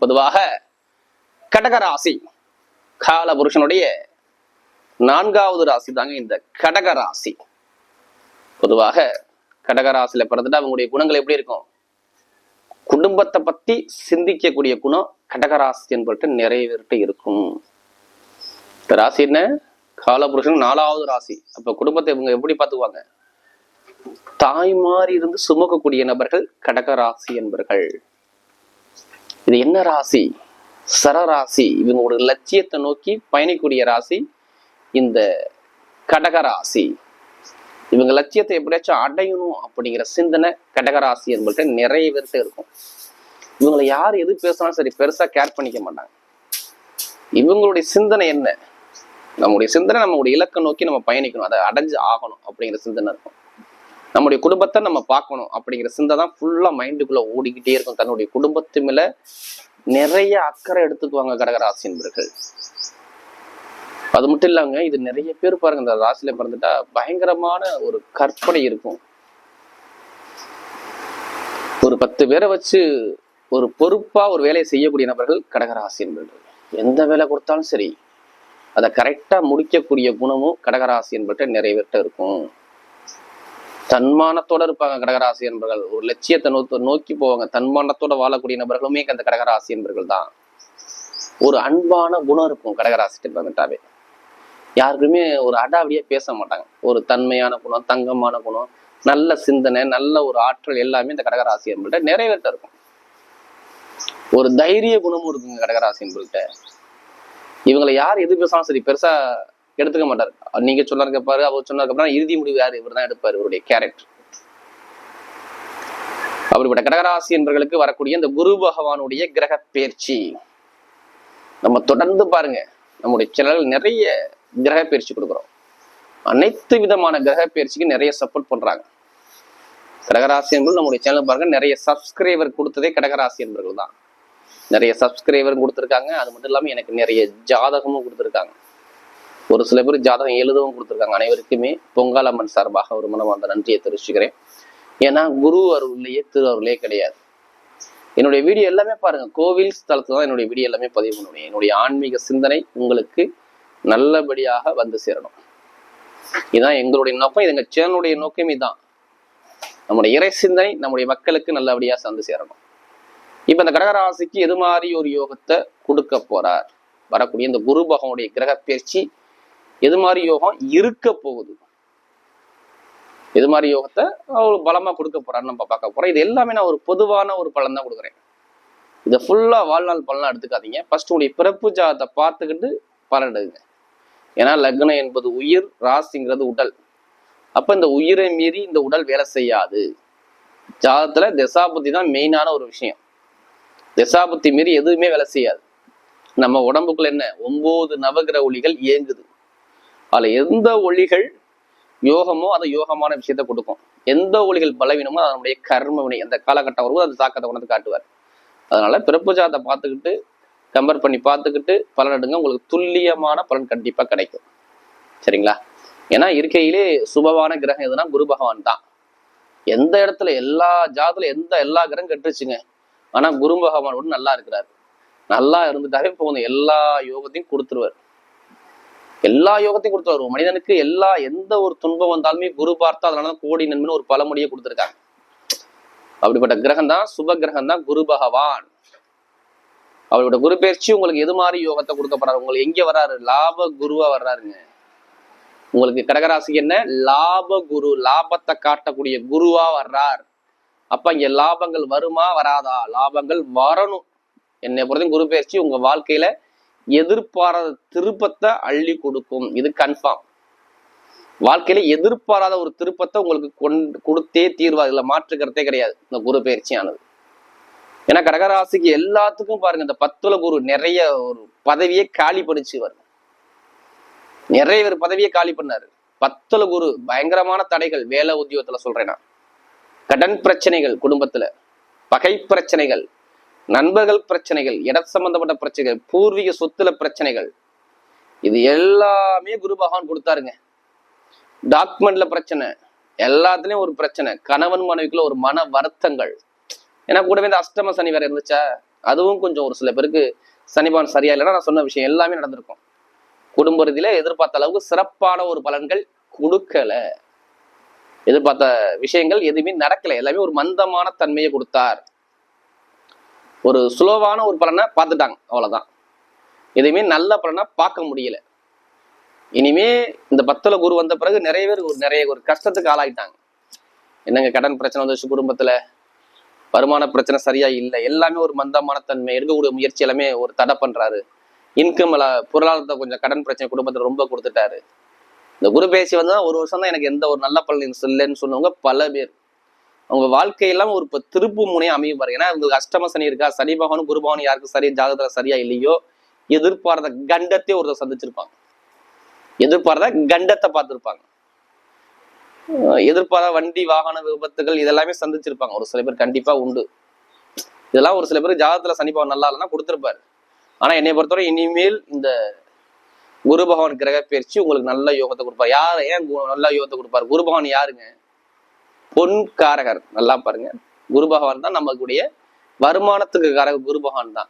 பொதுவாக கடகராசி கால புருஷனுடைய நான்காவது ராசி தாங்க இந்த கடகராசி. பொதுவாக கடகராசியில பிறந்துட்டு அவங்களுடைய குணங்கள் எப்படி இருக்கும்? குடும்பத்தை பத்தி சிந்திக்கக்கூடிய குணம் கடகராசி என்பட்டு நிறைவேறிட்டு இருக்கும். இந்த ராசி என்ன? காலபுருஷன் நாலாவது ராசி. அப்ப குடும்பத்தை இவங்க எப்படி பார்த்துக்குவாங்க? தாய் மாறி இருந்து சுமக்கக்கூடிய நபர்கள் கடகராசி என்பர்கள். இது என்ன ராசி? சரராசி இவங்களோட லட்சியத்தை நோக்கி பயணிக்கூடிய ராசி இந்த கடகராசி இவங்க லட்சியத்தை எப்படியாச்சும் அடையணும் அப்படிங்கிற சிந்தனை கடகராசி என்பது நிறைய பேர்கிட்ட இருக்கும். இவங்களை யார் எது பேசினாலும் சரி பெருசா கேர் பண்ணிக்க மாட்டாங்க. இவங்களுடைய சிந்தனை என்ன? நம்முடைய சிந்தனை நம்மளுடைய இலக்கை நோக்கி நம்ம பயணிக்கணும். அதை அடைஞ்சு ஆகணும் அப்படிங்கிற சிந்தனை இருக்கும். நம்முடைய குடும்பத்தை நம்ம பார்க்கணும் அப்படிங்கிற சிந்தை தான் ஃபுல்லாக மைண்டுக்குள்ள ஓடிக்கிட்டே இருக்கும். தன்னுடைய குடும்பத்து மேல நிறைய அக்கறை எடுத்துக்குவாங்க கடகராசி என்பர்கள். அது மட்டும் இல்லாங்க இது நிறைய பேர் பாருங்க இந்த ராசியில பிறந்துட்டா பயங்கரமான ஒரு கற்பனை இருக்கும். ஒரு பத்து பேரை வச்சு ஒரு பொறுப்பா ஒரு வேலையை செய்யக்கூடிய நபர்கள் கடகராசி என்பர்கள். எந்த வேலை கொடுத்தாலும் சரி அதை கரெக்டா முடிக்கக்கூடிய குணமும் கடகராசி என்பட்ட நிறைய பேர்கிட்ட இருக்கும். தன்மானத்தோட இருப்பாங்க கடகராசி என்பர்கள். ஒரு லட்சியத்தை நோக்கி நோக்கி போவாங்க. தன்மானத்தோட வாழக்கூடிய நபர்களுமே அந்த கடகராசி என்பர்கள் தான். ஒரு அன்பான குணம் இருக்கும் கடகராசி வந்துட்டாவே யாருக்குமே ஒரு அடாவடியா பேச மாட்டாங்க. ஒரு தன்மையான குணம் தங்கமான குணம் நல்ல சிந்தனை நல்ல ஒரு ஆற்றல் எல்லாமே இந்த கடகராசி என்பர்கிட்ட நிறைவேற்ற இருக்கும். ஒரு தைரிய குணமும் இருக்குங்க கடகராசி என்பர்கிட்ட இவங்களை யார் எது பேசினாலும் சரி பெருசா எடுத்துக்க மாட்டார். நீங்க சொன்னார் பாரு அவர் சொன்னார் அப்புறம் இறுதி முடிவு யார்? இவர் தான் எடுப்பார் இவருடைய கேரக்டர் அப்படிப்பட்ட கடகராசி என்பர்களுக்கு வரக்கூடிய இந்த குரு பகவானுடைய கிரக பயிற்சி. நம்ம தொடர்ந்து பாருங்க. நம்முடைய சேனல்கள் நிறைய கிரக பயிற்சி கொடுக்குறோம். அனைத்து விதமான கிரக பயிற்சிக்கு நிறைய சப்போர்ட் பண்றாங்க. கடகராசி என்பது நம்முடைய சேனல் பாருங்க. நிறைய சப்ஸ்கிரைபர் கொடுத்ததே கடகராசி என்பர்கள் தான். நிறைய சப்ஸ்கிரைபர் கொடுத்துருக்காங்க. அது மட்டும் இல்லாம எனக்கு நிறைய ஜாதகமும் கொடுத்துருக்காங்க. ஒரு சில பேர் ஜாதகம் எழுதவும் கொடுத்துருக்காங்க அனைவருக்குமே. பொங்காலம்மன் சார்பாக ஒரு மனமார்ந்த நன்றியை தெரிவிச்சுக்கிறேன். ஏன்னா குரு அருள்லையே திரு அருளே கிடையாது. என்னுடைய வீடியோ எல்லாமே பாருங்க. கோவில் ஸ்தலத்துல தான் என்னுடைய வீடியோ எல்லாமே பதிவு பண்ணுவேன். என்னுடைய ஆன்மீக சிந்தனை உங்களுக்கு நல்லபடியாக வந்து சேரணும். இதுதான் எங்களுடைய நோக்கம். இது எங்க சேனலுடைய நோக்கம் இதுதான் நம்முடைய இறை சிந்தனை நம்முடைய மக்களுக்கு நல்லபடியா வந்து சேரணும். இப்ப இந்த கடகராசிக்கு எது மாதிரி ஒரு யோகத்தை கொடுக்க போறார்? வரக்கூடிய இந்த குரு பகவனுடைய கிரக பயிற்சி எது மாதிரி யோகம் இருக்க போகுது? எது மாதிரி யோகத்தை அவர் பலமா கொடுக்க போறாருன்னு நம்ம பார்க்க போறோம். இது எல்லாமே நான் ஒரு பொதுவான ஒரு பலன் தான் கொடுக்குறேன். இதை ஃபுல்லா வாழ்நாள் பலனா எடுத்துக்காதீங்க. ஃபர்ஸ்ட் உங்களுடைய பிறப்பு ஜாதத்தை பார்த்துக்கிட்டு பலன் எடுங்க. ஏன்னா லக்னம் என்பது உயிர் ராசிங்கிறது உடல். அப்ப இந்த உயிரை மீறி இந்த உடல் வேலை செய்யாது. ஜாதத்துல தசாபுத்தி தான் மெயினான ஒரு விஷயம். தசாபுத்தி மீறி எதுவுமே வேலை செய்யாது. நம்ம உடம்புக்குள்ள என்ன? ஒன்பது நவகிர ஒளிகள் இயங்குது. அதில் எந்த ஒளிகள் யோகமோ அது யோகமான விஷயத்தை கொடுக்கும். எந்த ஒளிகள் பலவீனமோ அதனுடைய கர்ம வினை அந்த காலகட்டம் வரும்போது அந்த தாக்கத்தை உணர்ந்து காட்டுவார். அதனால பிறப்பு ஜாதத்தை பார்த்துக்கிட்டு கம்பேர் பண்ணி பார்த்துக்கிட்டு பலன் எடுங்க உங்களுக்கு துல்லியமான பலன் கண்டிப்பாக கிடைக்கும். சரிங்களா? ஏன்னா இருக்கையிலே சுபமான கிரகம் எதுனா குரு பகவான் தான். எந்த இடத்துல எல்லா ஜாதத்துல எந்த எல்லா கிரகம் கெட்டுருச்சுங்க. ஆனா குரு பகவான் கூட நல்லா இருக்கிறார். நல்லா இருந்துட்டாவே போதும். எல்லா யோகத்தையும் கொடுத்துருவார். எல்லா யோகத்தையும் கொடுத்துருவார் ஒரு மனிதனுக்கு எல்லா எந்த ஒரு துன்பம் வந்தாலுமே குரு பார்த்தா அதனாலதான் கோடி நன்மைன்னு ஒரு பழமொழியை கொடுத்துருக்காங்க. அப்படிப்பட்ட கிரகம் தான் சுப கிரகம் தான் குரு பகவான். அவரோட குரு பயிற்சி உங்களுக்கு எது மாதிரி யோகத்தை கொடுக்க போறாரு? உங்களுக்கு எங்க வர்றாரு? லாப குருவா வர்றாருங்க. உங்களுக்கு கடகராசிக்கு என்ன? லாப குரு லாபத்தை காட்டக்கூடிய குருவா வர்றார். அப்ப இங்க லாபங்கள் வருமா வராதா? லாபங்கள் வரணும். என்னை பொறுத்தையும் குரு பயிற்சி உங்க வாழ்க்கையில எதிர்பாராத திருப்பத்தை அள்ளி கொடுக்கும். இது கன்ஃபார்ம் வாழ்க்கையில எதிர்பாராத ஒரு திருப்பத்தை உங்களுக்கு கொண்டு கொடுத்தே தீர்வா இதுல மாற்றுக்கிறதே கிடையாது. இந்த குரு பயிற்சியானது. ஏன்னா கடகராசிக்கு எல்லாத்துக்கும் பாருங்க இந்த பத்துல குரு நிறைய ஒரு பதவியை காலி பண்ணிச்சு வரும் நிறைய பேர் பதவியை காலி பண்ணாரு. பத்துல குரு பயங்கரமான தடைகள் வேலை உத்தியோகத்துல சொல்றேன் நான். கடன் பிரச்சனைகள் குடும்பத்துல. பகை பிரச்சனைகள். நண்பர்கள் பிரச்சனைகள் இட சம்பந்தப்பட்ட பிரச்சனைகள் பூர்வீக சொத்துல பிரச்சனைகள். இது எல்லாமே குரு பகவான் கொடுத்தாருங்க. டாக்குமெண்ட்ல பிரச்சனை எல்லாத்துலயும் ஒரு பிரச்சனை. கணவன் மனைவிக்குள்ள ஒரு மன வருத்தங்கள். ஏன்னா கூடவே இந்த அஷ்டம சனி வேற இருந்துச்சா? அதுவும் கொஞ்சம் ஒரு சில பேருக்கு சனிபான் சரியா இல்லைன்னா நான் சொன்ன விஷயம் எல்லாமே நடந்திருக்கும். குடும்ப ரீதியில எதிர்பார்த்த அளவுக்கு சிறப்பான ஒரு பலன்கள் கொடுக்கல. எதிர்பார்த்த விஷயங்கள் எதுவுமே நடக்கல. எல்லாமே ஒரு மந்தமான தன்மையை கொடுத்தார். ஒரு சுலோவான ஒரு பலனை பார்த்துட்டாங்க. அவ்வளோதான் எதுவுமே நல்ல பலனை பார்க்க முடியல. இனிமே இந்த பத்துல குரு வந்த பிறகு நிறைய பேர் ஒரு நிறைய ஒரு கஷ்டத்துக்கு ஆளாயிட்டாங்க. என்னங்க கடன் பிரச்சனை வந்துச்சு குடும்பத்துல? வருமான பிரச்சனை சரியா இல்லை. எல்லாமே ஒரு மந்தமான தன்மை எடுக்கக்கூடிய முயற்சி எல்லாமே ஒரு தடை பண்றாரு. இன்கம் பொருளாதாரத்தை கொஞ்சம் கடன் பிரச்சனை குடும்பத்துல ரொம்ப கொடுத்துட்டாரு. இந்த குரு பேசி வந்து ஒரு வருஷம் தான் எனக்கு எந்த ஒரு நல்ல பலன் இல்லைன்னு சொன்னவங்க பல பேர். அவங்க வாழ்க்கையெல்லாம் ஒரு இப்போ திருப்பு முனையை அமையும் பாருங்க. ஏன்னா உங்களுக்கு அஷ்டம சனி இருக்கா? சனி பகவானும் குரு பகவானும் யாருக்கு சரி ஜாதகத்துல சரியா இல்லையோ எதிர்பார்த்த கண்டத்தை ஒருத்தர் சந்திச்சிருப்பாங்க. எதிர்பார்த்த கண்டத்தை பார்த்திருப்பாங்க. எதிர்பாராத வண்டி வாகன விபத்துகள் இதெல்லாமே சந்திச்சிருப்பாங்க. ஒரு சில பேர் கண்டிப்பா உண்டு. இதெல்லாம் ஒரு சில பேர் ஜாதகத்துல சனி பகவான் நல்லா இல்லைன்னா கொடுத்துருப்பாரு. ஆனா என்னை பொறுத்தவரை இனிமேல் இந்த குரு பகவான் கிரக பயிற்சி உங்களுக்கு நல்ல யோகத்தை கொடுப்பார். யார் ஏன் கு- நல்ல யோகத்தை கொடுப்பாரு? குரு பகவான் யாருங்க? பொன் காரகர். நல்லா பாருங்க. குரு பகவான் தான் நம்மளுடைய வருமானத்துக்கு காரக குரு பகவான் தான்.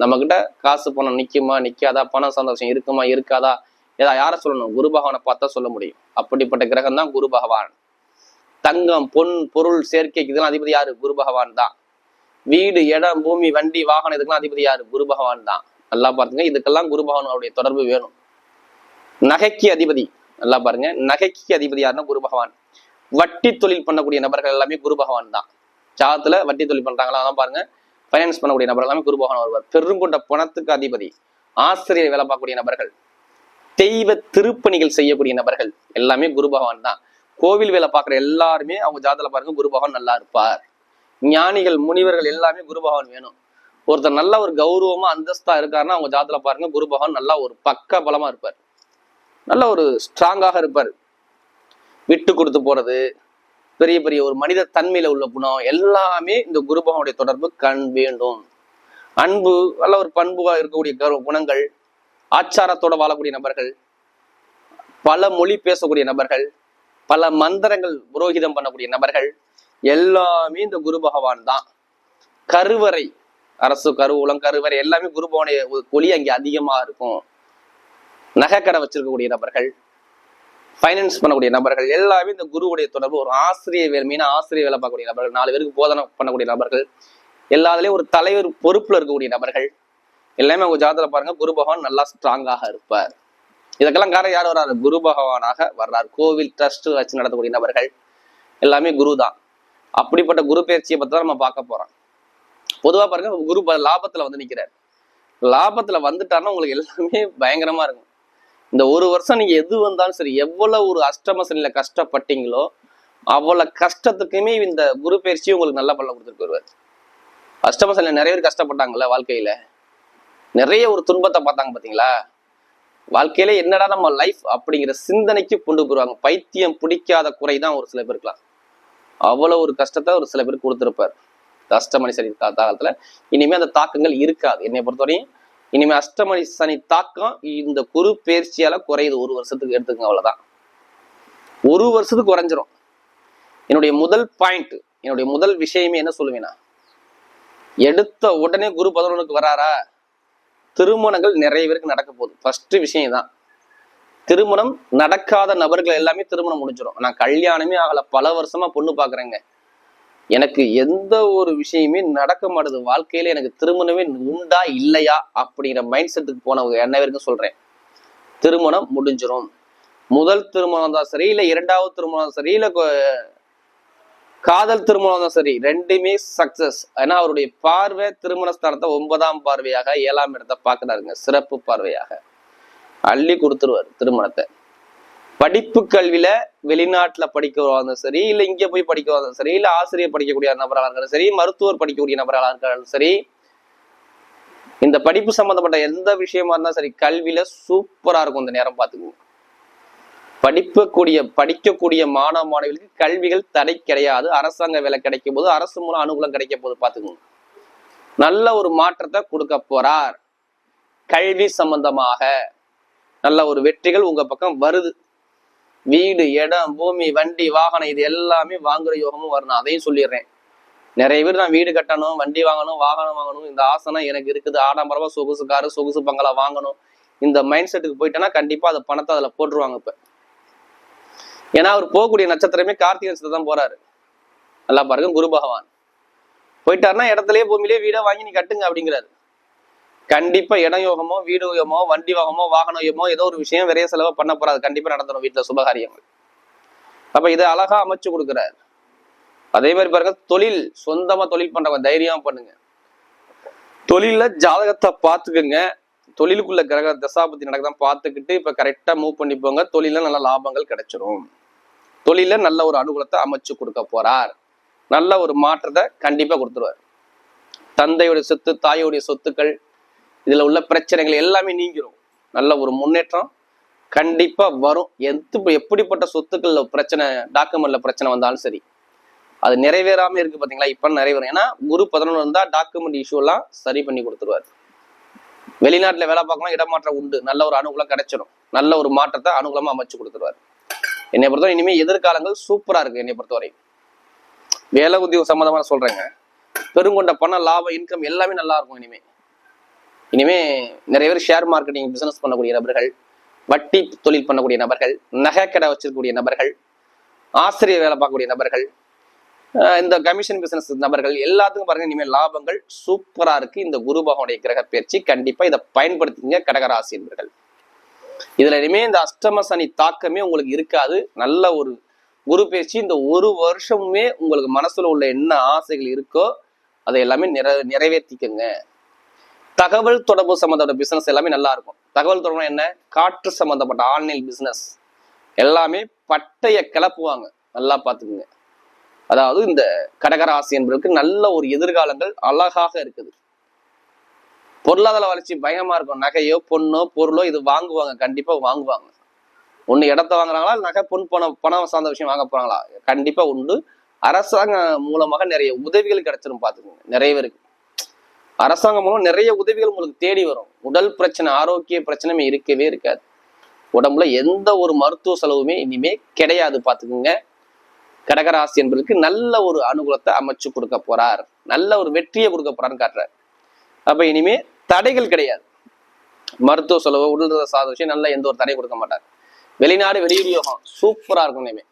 நம்ம கிட்ட காசு பணம் நிற்குமா நிற்காதா பணம் சந்தோஷம் இருக்குமா இருக்காதா? ஏதா யாரை சொல்லணும்? குரு பகவானை பார்த்தா சொல்ல முடியும். அப்படிப்பட்ட கிரகம் தான் குரு பகவான். தங்கம் பொன் பொருள் சேர்க்கைக்கு இதெல்லாம் அதிபதி யாரு? குரு பகவான் தான். வீடு இடம் பூமி வண்டி வாகனம் இதுக்கெல்லாம் அதிபதி யாரு? குரு பகவான் தான். நல்லா பாருங்க. இதுக்கெல்லாம் குரு பகவானுடைய தொடர்பு வேணும். நகைக்கு அதிபதி. நல்லா பாருங்க. நகைக்கு அதிபதி யாருன்னா குரு பகவான். வட்டி தொழில் பண்ணக்கூடிய நபர்கள் எல்லாமே குரு பகவான் தான். ஜாதத்துல வட்டி தொழில் பண்றாங்களா அதான் பாருங்க. ஃபைனான்ஸ் பண்ணக்கூடிய நபர்கள் எல்லாமே குரு பகவான் வருவார். பெருங்கொண்ட பணத்துக்கு அதிபதி ஆசிரியர் வேலை பார்க்கக்கூடிய நபர்கள் தெய்வ திருப்பணிகள் செய்யக்கூடிய நபர்கள் எல்லாமே குரு பகவான் தான். கோவில் வேலை பார்க்குற எல்லாருமே அவங்க ஜாதத்துல பாருங்க குரு பகவான் நல்லா இருப்பார். ஞானிகள் முனிவர்கள் எல்லாமே குரு பகவான் வேணும். ஒருத்தர் நல்ல ஒரு கௌரவமா அந்தஸ்தா இருக்காருன்னா அவங்க ஜாதத்துல பாருங்க குரு பகவான் நல்லா ஒரு பக்க பலமா இருப்பார். நல்ல ஒரு ஸ்ட்ராங்காக இருப்பார். விட்டு கொடுத்து போறது பெரிய பெரிய ஒரு மனித தன்மையில உள்ள குணம் எல்லாமே இந்த குரு பகவானுடைய தொடர்பு கண் வேண்டும். அன்பு நல்ல ஒரு பண்புவா இருக்கக்கூடிய கரு- குணங்கள் ஆச்சாரத்தோட வாழக்கூடிய நபர்கள் பல மொழி பேசக்கூடிய நபர்கள் பல மந்திரங்கள் புரோகிதம் பண்ணக்கூடிய நபர்கள் எல்லாமே இந்த குரு பகவான் தான். கருவறை அரசு கருவூலம் கருவறை எல்லாமே குரு பகவானுடைய ஒளி அங்கே அதிகமா இருக்கும். நகைக்கடை வச்சிருக்கக்கூடிய நபர்கள் ஃபைனான்ஸ் பண்ணக்கூடிய நபர்கள் எல்லாமே இந்த குருவுடைய தொடர்பு ஒரு ஆசிரியர் வேலை மீனா ஆசிரியர் வேலை பார்க்கக்கூடிய நபர்கள் நாலு பேருக்கு போதனை பண்ணக்கூடிய நபர்கள் எல்லாத்துலயும் ஒரு தலைவர் பொறுப்புல இருக்கக்கூடிய நபர்கள் எல்லாமே உங்க ஜாதகத்தில் பாருங்க குரு பகவான் நல்லா ஸ்ட்ராங்காக இருப்பார். இதுக்கெல்லாம் காரணம் யார் வர்றாரு? குரு பகவானாக வர்றார். கோவில் ட்ரஸ்ட் வச்சு நடத்தக்கூடிய நபர்கள் எல்லாமே குரு தான் அப்படிப்பட்ட குரு பயிற்சியை பத்தி தான் நம்ம பார்க்க போறோம். பொதுவா பாருங்க குரு லாபத்துல வந்து நிக்கிறார். லாபத்துல வந்துட்டாருன்னா உங்களுக்கு எல்லாமே பயங்கரமா இருக்கும். இந்த ஒரு வருஷம் நீங்கள் எது வந்தாலும் சரி எவ்வளோ ஒரு அஷ்டம சனியில கஷ்டப்பட்டீங்களோ அவ்வளோ கஷ்டத்துக்குமே இந்த குரு பயிற்சி உங்களுக்கு நல்ல பலன் கொடுத்துட்டு வருவார் அஷ்டம நிறைய பேர் கஷ்டப்பட்டாங்கல்ல வாழ்க்கையில். நிறைய ஒரு துன்பத்தை பார்த்தாங்க பார்த்தீங்களா வாழ்க்கையில என்னடா நம்ம லைஃப் அப்படிங்கிற சிந்தனைக்கு கொண்டு போயிருவாங்க. பைத்தியம் பிடிக்காத குறை தான் ஒரு சில பேருக்குலாம் அவ்வளோ ஒரு கஷ்டத்தை ஒரு சில பேருக்கு கொடுத்துருப்பார். அஷ்டமணி சனி கா- இனிமேல் அந்த தாக்கங்கள் இருக்காது. என்னை பொறுத்தவரையும் இனிமே அஷ்டமணி சனி தாக்கம் இந்த குரு பயிற்சியால குறையுது. ஒரு வருஷத்துக்கு எடுத்துக்கங்க அவ்வளவுதான். ஒரு வருஷத்துக்கு குறைஞ்சிரும். என்னுடைய முதல் பாயிண்ட் என்னுடைய முதல் விஷயமே என்ன சொல்லுவேன்னா எடுத்த உடனே குரு பதினொன்றுக்கு வராரா? திருமணங்கள் நிறைய பேருக்கு நடக்க போகுது. ஃபர்ஸ்ட் விஷயம் தான் திருமணம் நடக்காத நபர்கள் எல்லாமே திருமணம் முடிஞ்சிடும் நான் கல்யாணமே ஆகல. பல வருஷமா பொண்ணு பாக்குறேங்க. எனக்கு எந்த ஒரு விஷயமே நடக்க மாட்டுது. வாழ்க்கையில எனக்கு திருமணமே உண்டா இல்லையா அப்படிங்கிற மைண்ட் செட்டுக்கு போனவங்க என்ன வரைக்கும் சொல்றேன்? திருமணம் முடிஞ்சிரும். முதல் திருமணம் தான் சரி இல்லை இரண்டாவது திருமணம் சரி இல்லை காதல் திருமணம் தான் சரி. ரெண்டுமே சக்சஸ் ஏன்னா அவருடைய பார்வை திருமண ஸ்தானத்தை ஒன்பதாம் பார்வையாக ஏழாம் இடத்தை பார்க்குறாருங்க. சிறப்பு பார்வையாக. அள்ளி கொடுத்துருவார் திருமணத்தை. படிப்பு கல்வியில வெளிநாட்டுல படிக்கிறவா இருந்தாலும் சரி இல்ல இங்க போய் படிக்கிறவா இருந்தாலும் சரி இல்ல ஆசிரியர் படிக்கக்கூடிய நபராக இருந்தாலும் சரி மருத்துவர் படிக்கக்கூடிய நபராக இருந்தாலும் சரி இந்த படிப்பு சம்பந்தப்பட்ட எந்த விஷயமா இருந்தாலும் சரி கல்வியில சூப்பரா இருக்கும் இந்த நேரம் பாத்துக்கோங்க படிக்கக்கூடிய படிக்கக்கூடிய மாணவ மாணவிகளுக்கு கல்விகள் தடை கிடையாது. அரசாங்க வேலை கிடைக்கும் போது அரசு மூலம் அனுகூலம் கிடைக்க போது பாத்துக்கோங்க நல்ல ஒரு மாற்றத்தை கொடுக்க போறார். கல்வி சம்பந்தமாக நல்ல ஒரு வெற்றிகள் உங்க பக்கம் வருது. வீடு இடம் பூமி வண்டி வாகனம் இது எல்லாமே வாங்குற யோகமும் வரணும். அதையும் சொல்லிடுறேன். நிறைய பேர் நான் வீடு கட்டணும் வண்டி வாங்கணும் வாகனம் வாங்கணும். இந்த ஆசனம் எனக்கு இருக்குது. ஆடம்பரமா சொகுசு காரு சொகுசு பங்களா வாங்கணும். இந்த மைண்ட் செட்டுக்கு போயிட்டேன்னா கண்டிப்பா அதை பணத்தை அதுல போட்டுருவாங்க இப்ப. ஏன்னா அவர் போகக்கூடிய நட்சத்திரமே கார்த்திகை நட்சத்திரம் தான் போறாரு. நல்லா பாருங்க குரு பகவான். போயிட்டாருன்னா இடத்துலயே பூமியிலேயே வீடை வாங்கி நீ கட்டுங்க அப்படிங்கிறாரு. கண்டிப்பா இடம் யோகமோ வீடு யோகமோ வண்டி யோகமோ வாகன யோகமோ ஏதோ ஒரு விஷயம் விரைய செலவு பண்ண போறாது கண்டிப்பா நடந்துடும் வீட்டுல சுபகாரியங்கள். அப்ப இதை அழகா அமைச்சு கொடுக்குறாரு. அதே மாதிரி பாருங்க தொழில் சொந்தமா தொழில் பண்றவங்க தைரியமா பண்ணுங்க. தொழில ஜாதகத்தை பார்த்துக்குங்க. தொழிலுக்குள்ள கிரக தசாபத்தி நடக்கதான் பார்த்துக்கிட்டு இப்ப கரெக்டா மூவ் பண்ணி போங்க. தொழில நல்ல லாபங்கள் கிடைச்சிரும். தொழில நல்ல ஒரு அனுகூலத்தை அமைச்சு கொடுக்க போறார். நல்ல ஒரு மாற்றத்தை கண்டிப்பா கொடுத்துருவார். தந்தையுடைய சொத்து தாயோடைய சொத்துக்கள் இதுல உள்ள பிரச்சனைகள் எல்லாமே நீங்கிரும். நல்ல ஒரு முன்னேற்றம் கண்டிப்பா வரும். எந்த எப்படிப்பட்ட சொத்துக்கள்ல பிரச்சனை டாக்குமெண்ட்ல பிரச்சனை வந்தாலும் சரி அது நிறைவேறாம இருக்கு பாத்தீங்களா? இப்ப நிறைவேறும். ஏன்னா குரு பதினொன்று இருந்தா டாக்குமெண்ட் இஷ்யூ எல்லாம் சரி பண்ணி கொடுத்துருவாரு. வெளிநாட்டுல வேலை பார்க்கலாம் இடமாற்றம் உண்டு. நல்ல ஒரு அனுகூலம் கிடைச்சிடும் நல்ல ஒரு மாற்றத்தை அனுகூலமா அமைச்சு கொடுத்துருவாரு. என்னை பொறுத்தவரை இனிமே எதிர்காலங்கள் சூப்பரா இருக்கு என்னை பொறுத்தவரை வேலை உத்தியோகம் சம்மந்தமான சொல்றேங்க. பெருங்கொண்ட பணம் லாபம் இன்கம் எல்லாமே நல்லா இருக்கும் இனிமே. இனிமே நிறைய பேர் ஷேர் மார்க்கெட்டிங் பிசினஸ் பண்ணக்கூடிய நபர்கள் வட்டி தொழில் பண்ணக்கூடிய நபர்கள் நகைக்கடை வச்சிருக்கக்கூடிய நபர்கள் ஆசிரியர் வேலை பார்க்கக்கூடிய நபர்கள் இந்த கமிஷன் பிசினஸ் நபர்கள் எல்லாத்துக்கும் பாருங்க இனிமேல் லாபங்கள் சூப்பரா இருக்கு. இந்த குரு பகவானுடைய கிரக பயிற்சி கண்டிப்பா இதை பயன்படுத்திங்க கடகராசி என்பர்கள். இதுல இனிமே இந்த அஷ்டம சனி தாக்கமே உங்களுக்கு இருக்காது. நல்ல ஒரு குரு பயிற்சி இந்த ஒரு வருஷமுமே உங்களுக்கு மனசுல உள்ள என்ன ஆசைகள் இருக்கோ அதை எல்லாமே நிற நிறைவேற்றிக்கங்க தகவல் தொடர்பு சம்பந்தப்பட்ட பிசினஸ் எல்லாமே நல்லா இருக்கும். தகவல் தொடர்பு என்ன? காற்று சம்பந்தப்பட்ட ஆன்லைன் பிசினஸ் எல்லாமே பட்டைய கிளப்புவாங்க. நல்லா பார்த்துக்குங்க. அதாவது இந்த கடகராசி என்பதற்கு நல்ல ஒரு எதிர்காலங்கள் அழகாக இருக்குது. பொருளாதார வளர்ச்சி பயமா இருக்கும். நகையோ பொண்ணோ பொருளோ இது வாங்குவாங்க. கண்டிப்பா வாங்குவாங்க. ஒண்ணு இடத்த வாங்குறாங்களா? நகை பொன் பணம் பணம் சார்ந்த விஷயம் வாங்க போறாங்களா? கண்டிப்பா உண்டு. அரசாங்கம் மூலமாக நிறைய உதவிகள் கிடைச்சிரும் பாத்துக்கோங்க நிறைய பேருக்கு. அரசாங்கம் மூலம் நிறைய உதவிகள் உங்களுக்கு தேடி வரும். உடல் பிரச்சனை ஆரோக்கிய பிரச்சனையுமே இருக்கவே இருக்காது. உடம்புல எந்த ஒரு மருத்துவ செலவுமே இனிமே கிடையாது பார்த்துக்குங்க. கடகராசி என்பதற்கு நல்ல ஒரு அனுகூலத்தை அமைச்சு கொடுக்க போறார். நல்ல ஒரு வெற்றியை கொடுக்க போறான்னு காட்டுறார். அப்ப இனிமே தடைகள் கிடையாது. மருத்துவ செலவு உடல் சாத விஷயம் நல்ல எந்த ஒரு தடையும் கொடுக்க மாட்டார். வெளிநாடு வெளியூர் யோகம் சூப்பரா இருக்கும் இனிமே.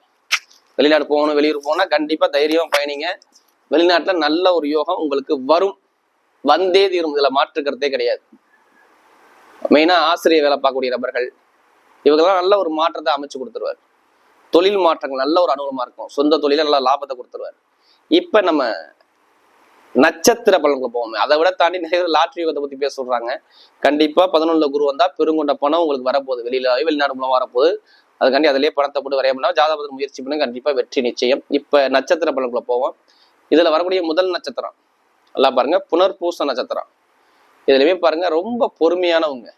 வெளிநாடு போகணும் வெளியூர் போனா கண்டிப்பா தைரியம் பயணிங்க. வெளிநாட்டுல நல்ல ஒரு யோகம் உங்களுக்கு வரும். வந்தே தீரும். இதுல மாற்றுக்கிறதே கிடையாது. மெயினா ஆசிரியர் வேலை பார்க்கக்கூடிய நபர்கள் இவங்கெல்லாம் நல்ல ஒரு மாற்றத்தை அமைச்சு கொடுத்துருவார். தொழில் மாற்றங்கள் நல்ல ஒரு அனுகூலமா இருக்கும். சொந்த தொழில நல்ல லாபத்தை கொடுத்துருவார். இப்ப நம்ம நட்சத்திர பலன்களை போவோம் அதை விட தாண்டி நிறைய பேர் லாட்ரி யோகத்தை பத்தி பேச சொல்றாங்க. கண்டிப்பா பதினொன்றில் குரு வந்தா பெருங்கொண்ட பணம் உங்களுக்கு வரப்போகுது. வெளியில வெளிநாடு மூலம் வரப்போகுது. அதுக்காண்டி அதிலே பணத்தை போட்டு வரைய முடியும். ஜாதகத்தில் முயற்சி பண்ணி கண்டிப்பா வெற்றி நிச்சயம். இப்ப நட்சத்திர பலன்களை போவோம். இதுல வரக்கூடிய முதல் நட்சத்திரம் நல்லா பாருங்க. புனர்பூச நட்சத்திரம். இதுலயுமே பாருங்க ரொம்ப பொறுமையானவங்க.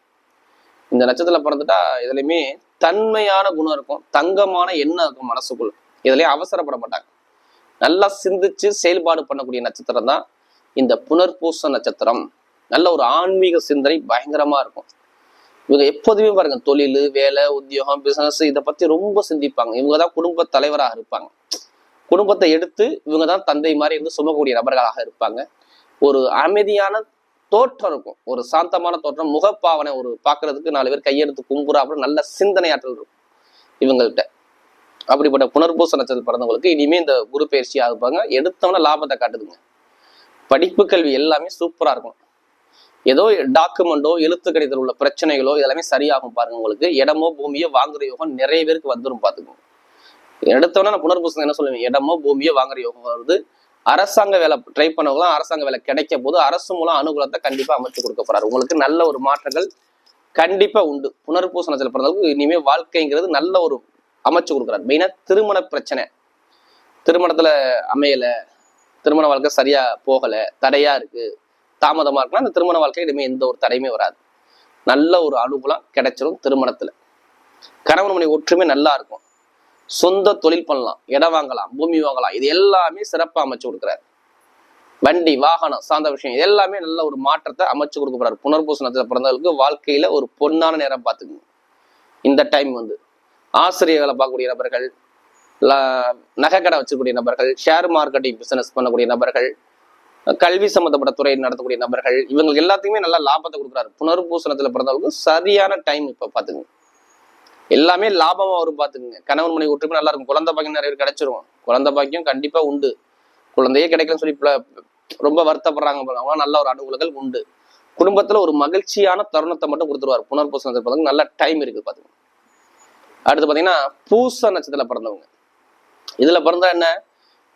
இந்த நட்சத்திரம் பிறந்துட்டா இதுலயுமே தன்மையான குணம் இருக்கும். தங்கமான எண்ணம் இருக்கும் மனசுக்குள்ள. இதுலயும் அவசரப்பட மாட்டாங்க. நல்லா சிந்திச்சு செயல்பாடு பண்ணக்கூடிய நட்சத்திரம் தான் இந்த புனர்பூச நட்சத்திரம். நல்ல ஒரு ஆன்மீக சிந்தனை பயங்கரமா இருக்கும். இவங்க எப்போதுமே பாருங்க தொழில் வேலை உத்தியோகம் பிசினஸ் இதை பத்தி ரொம்ப சிந்திப்பாங்க. இவங்க தான் குடும்ப தலைவராக இருப்பாங்க. குடும்பத்தை எடுத்து இவங்க தான் தந்தை மாதிரி இருந்து சுமக்கூடிய நபர்களாக இருப்பாங்க. ஒரு அமைதியான தோற்றம் இருக்கும். ஒரு சாந்தமான தோற்றம் முகப்பாவனை ஒரு பார்க்கறதுக்கு நாலு பேர் கையெடுத்து கும்புறா அப்புறம் நல்ல சிந்தனை ஆற்றல் இருக்கும் இவங்கள்ட்ட. அப்படிப்பட்ட புனர்பூச நட்சத்திரம் பிறந்தவங்களுக்கு இனிமே இந்த குரு பயிற்சி ஆகுப்பாங்க எடுத்தவன லாபத்தை காட்டுதுங்க. படிப்பு கல்வி எல்லாமே சூப்பரா இருக்கும். ஏதோ டாக்குமெண்டோ எழுத்து கடிதத்தில் உள்ள பிரச்சனைகளோ இதெல்லாமே சரியாகும் பாருங்க உங்களுக்கு. இடமோ பூமியோ வாங்குற யோகம் நிறைய பேருக்கு வந்துடும் பாத்துக்கோங்க எடுத்தவொடனே நான் புனர்பூசம் என்ன சொல்லுவேன் இடமோ பூமியோ வாங்குற யோகம் வருது. அரசாங்க வேலை ட்ரை பண்ணவங்களாம் அரசாங்க வேலை கிடைக்க போது அரசு மூலம் அனுகூலத்தை கண்டிப்பா அமைச்சு கொடுக்க போறாரு. உங்களுக்கு நல்ல ஒரு மாற்றங்கள் கண்டிப்பா உண்டு. புனர்பூசணத்தில் பிறந்தவங்களுக்கு இனிமே வாழ்க்கைங்கிறது நல்ல ஒரு அமைச்சு கொடுக்குறாரு. மெயினா திருமண பிரச்சனை. திருமணத்துல அமையல. திருமண வாழ்க்கை சரியா போகல. தடையா இருக்கு. தாமதமா இருக்குன்னா அந்த திருமண வாழ்க்கை இனிமே எந்த ஒரு தடையுமே வராது. நல்ல ஒரு அனுகூலம் கிடைச்சிரும் திருமணத்துல. கணவன் மனைவி ஒற்றுமை நல்லா இருக்கும். சொந்த தொழில் பண்ணலாம் இடம் வாங்கலாம் பூமி வாங்கலாம். இது எல்லாமே சிறப்பாக அமைச்சு கொடுக்குறாரு. வண்டி வாகனம் சார்ந்த விஷயம் இது எல்லாமே நல்ல ஒரு மாற்றத்தை அமைச்சு கொடுக்க போறாரு. புனர்பூசணத்துல பிறந்தவர்களுக்கு வாழ்க்கையில ஒரு பொன்னான நேரம் பார்த்துக்குங்க. இந்த டைம் வந்து ஆசிரியர்களை பார்க்கக்கூடிய நபர்கள் நகைக்கடை வச்சிருக்கக்கூடிய நபர்கள் ஷேர் மார்க்கெட்டிங் பிசினஸ் பண்ணக்கூடிய நபர்கள் கல்வி சம்பந்தப்பட்ட துறை நடத்தக்கூடிய நபர்கள் இவங்களுக்கு எல்லாத்துக்குமே நல்லா லாபத்தை கொடுக்குறாரு. புனர்பூசணத்துல பிறந்தவர்களுக்கு சரியான டைம் இப்ப பாத்துக்குங்க எல்லாமே லாபமாக வரும் பார்த்துக்குங்க. கணவன் மனைவி ஒற்றுமை நல்லா இருக்கும். குழந்தை பாக்கியம் நிறைய பேர் கிடைச்சிரும். குழந்தை பாக்கியம் கண்டிப்பாக உண்டு. குழந்தையே கிடைக்கலன்னு சொல்லி ரொம்ப வருத்தப்படுறாங்க அவங்க நல்ல ஒரு அனுகூலங்கள் உண்டு. குடும்பத்தில் ஒரு மகிழ்ச்சியான தருணத்தை மட்டும் கொடுத்துருவாரு. புனர்பூசணத்தில் பிறந்தவங்க நல்ல டைம் இருக்கு பார்த்துங்க அடுத்து பார்த்தீங்கன்னா பூச நட்சத்திரத்தில் பிறந்தவங்க. இதில் பிறந்தா என்ன?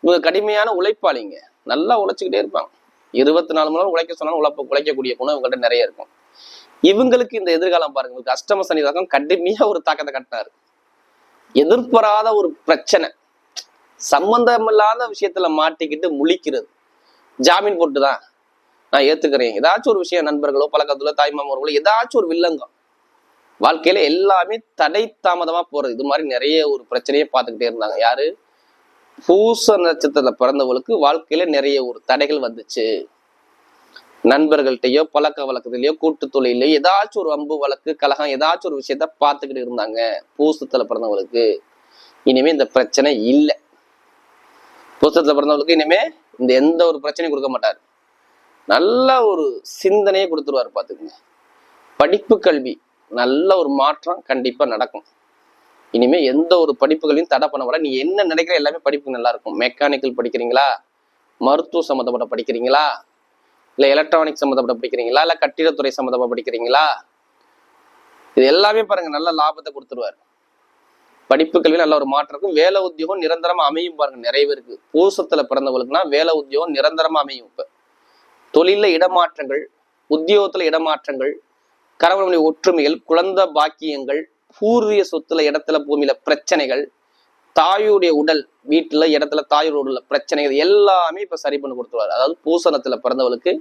இவங்க கடுமையான உழைப்பாளிங்க. நல்லா உழைச்சிக்கிட்டே இருப்பாங்க. இருபத்தி நாலு மணி நேரம் உழைக்க சொன்னாலும் உழைப்ப உழைக்கக்கூடிய குணம் இவங்கள்ட்ட நிறைய இருக்கும். இவங்களுக்கு இந்த எதிர்காலம் பாருங்க. அஷ்டம சனி தாக்கம் கடுமையா ஒரு தாக்கத்தை கட்டினாரு. எதிர்பாராத ஒரு பிரச்சனை. சம்பந்தமில்லாத விஷயத்துல மாட்டிக்கிட்டு முழிக்கிறது. ஜாமீன் போட்டுதான் நான் ஏத்துக்கிறேன். ஏதாச்சும் ஒரு விஷயம் நண்பர்களோ பழக்கத்துல தாய்மாமர்களோ ஏதாச்சும் ஒரு வில்லங்கம். வாழ்க்கையில எல்லாமே தடை தாமதமா போறது. இது மாதிரி நிறைய ஒரு பிரச்சனையை பார்த்துக்கிட்டே இருந்தாங்க. யாரு? பூச நட்சத்திரத்துல பிறந்தவங்களுக்கு வாழ்க்கையில நிறைய ஒரு தடைகள் வந்துச்சு. நண்பர்கள்ட்டையோ பழக்க வழக்கத்திலேயோ கூட்டு தொழிலையோ ஏதாச்சும் ஒரு அம்பு வழக்கு கலகம் ஏதாச்சும் ஒரு விஷயத்த பார்த்துக்கிட்டு இருந்தாங்க. பூசத்துல பிறந்தவங்களுக்கு. இனிமே இந்த பிரச்சனை இல்லை. பூசத்துல பிறந்தவங்களுக்கு இனிமே இந்த எந்த ஒரு பிரச்சனையும் கொடுக்க மாட்டார். நல்ல ஒரு சிந்தனையை கொடுத்துருவாரு பார்த்துக்குங்க. படிப்பு கல்வி நல்ல ஒரு மாற்றம் கண்டிப்பா நடக்கும். இனிமே எந்த ஒரு படிப்புகளையும் தடை பண்ண வர நீ என்ன நினைக்கிற எல்லாமே படிப்பு நல்லா இருக்கும். மெக்கானிக்கல் படிக்கிறீங்களா? மருத்துவ சம்மந்தப்பட்ட படிக்கிறீங்களா? இல்லை எலக்ட்ரானிக் சம்மந்தப்பட்ட படிக்கிறீங்களா? இல்லை கட்டிடத்துறை சம்மந்தப்பட்ட படிக்கிறீங்களா? இது எல்லாமே பாருங்க நல்ல லாபத்தை கொடுத்துருவாரு. படிப்பு கல்வி நல்ல ஒரு மாற்றம் இருக்கும். வேலை உத்தியோகம் நிரந்தரமா அமையும் பாருங்க நிறைய பேருக்கு பூசத்துல பிறந்தவங்களுக்குன்னா வேலை உத்தியோகம் நிரந்தரமா அமையும் இப்ப. தொழில இடமாற்றங்கள் உத்தியோகத்துல இடமாற்றங்கள் கணவன் ஒற்றுமைகள் குழந்தை பாக்கியங்கள் பூர்வீக சொத்துல இடத்துல பூமியில பிரச்சனைகள் தாயுடைய உடல் வீட்டுல இடத்துல தாயோட உடல்ல பிரச்சனைகள் எல்லாமே இப்ப சரி பண்ணி கொடுத்துருவாரு. அதாவது பூசணத்துல பிறந்தவளுக்கு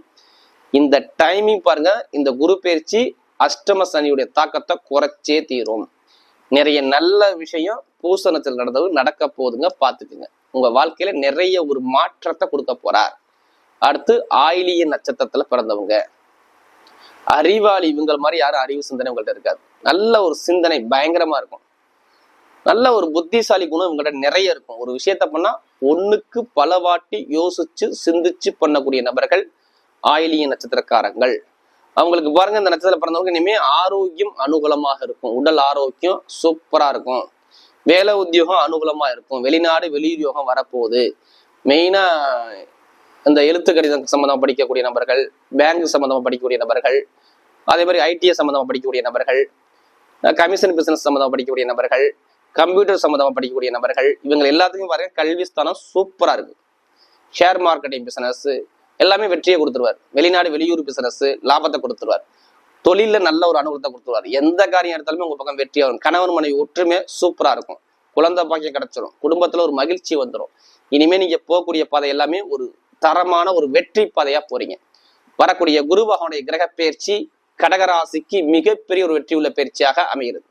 இந்த டைமிங் பாருங்க இந்த குரு பயிற்சி அஷ்டம சனியுடைய தாக்கத்தை குறைச்சே தீரும். நிறைய நல்ல விஷயம் பூசணத்தில் நடந்தது நடக்க போகுதுங்க பாத்துக்குங்க உங்க வாழ்க்கையில நிறைய ஒரு மாற்றத்தை கொடுக்க போறார். அடுத்து ஆயிலிய நட்சத்திரத்துல பிறந்தவங்க. அறிவாளி இவங்க மாதிரி யாரும் அறிவு சிந்தனை உங்கள்கிட்ட இருக்காது. நல்ல ஒரு சிந்தனை பயங்கரமா இருக்கும். நல்ல ஒரு புத்திசாலி குணம் இவங்ககிட்ட நிறைய இருக்கும். ஒரு விஷயத்த பண்ணா ஒண்ணுக்கு பல வாட்டி யோசிச்சு சிந்திச்சு பண்ணக்கூடிய நபர்கள் ஆயிலிய நட்சத்திரக்காரங்கள் அவங்களுக்கு பாருங்க இந்த நட்சத்திரம் பிறந்தவங்க இனிமே ஆரோக்கியம் அனுகூலமாக இருக்கும். உடல் ஆரோக்கியம் சூப்பரா இருக்கும். வேலை உத்தியோகம் அனுகூலமா இருக்கும். வெளிநாடு வெளியுத்தியோகம் வரப்போகுது. மெயினா இந்த எழுத்து கடிதம் சம்பந்தமா படிக்கக்கூடிய நபர்கள் பேங்க் சம்பந்தமா படிக்கக்கூடிய நபர்கள் அதே மாதிரி ஐடிஐ சம்பந்தமா படிக்கக்கூடிய நபர்கள் கமிஷன் பிசினஸ் சம்பந்தமா படிக்கக்கூடிய நபர்கள் கம்ப்யூட்டர் சம்மந்தமாக படிக்கக்கூடிய நபர்கள் இவங்க எல்லாத்துக்கும் பாருங்க கல்வி ஸ்தானம் சூப்பரா இருக்கு. ஷேர் மார்க்கெட்டிங் பிசினஸ் எல்லாமே வெற்றியை கொடுத்துருவார். வெளிநாடு வெளியூர் பிசினஸ் லாபத்தை கொடுத்துருவார். தொழில நல்ல ஒரு அனுகூலத்தை கொடுத்துருவார். எந்த காரியம் எடுத்தாலுமே உங்க பக்கம் வெற்றியா வரும் கணவன் மனைவி ஒற்றுமை சூப்பரா இருக்கும். குழந்தை பாக்கியம் கிடைச்சிடும் குடும்பத்துல ஒரு மகிழ்ச்சி வந்துடும் இனிமே நீங்க போகக்கூடிய பாதை எல்லாமே ஒரு தரமான ஒரு வெற்றி பாதையா போறீங்க. வரக்கூடிய குரு பகவானுடைய கிரக பயிற்சி கடகராசிக்கு மிகப்பெரிய ஒரு வெற்றி உள்ள பயிற்சியாக அமைகிறது.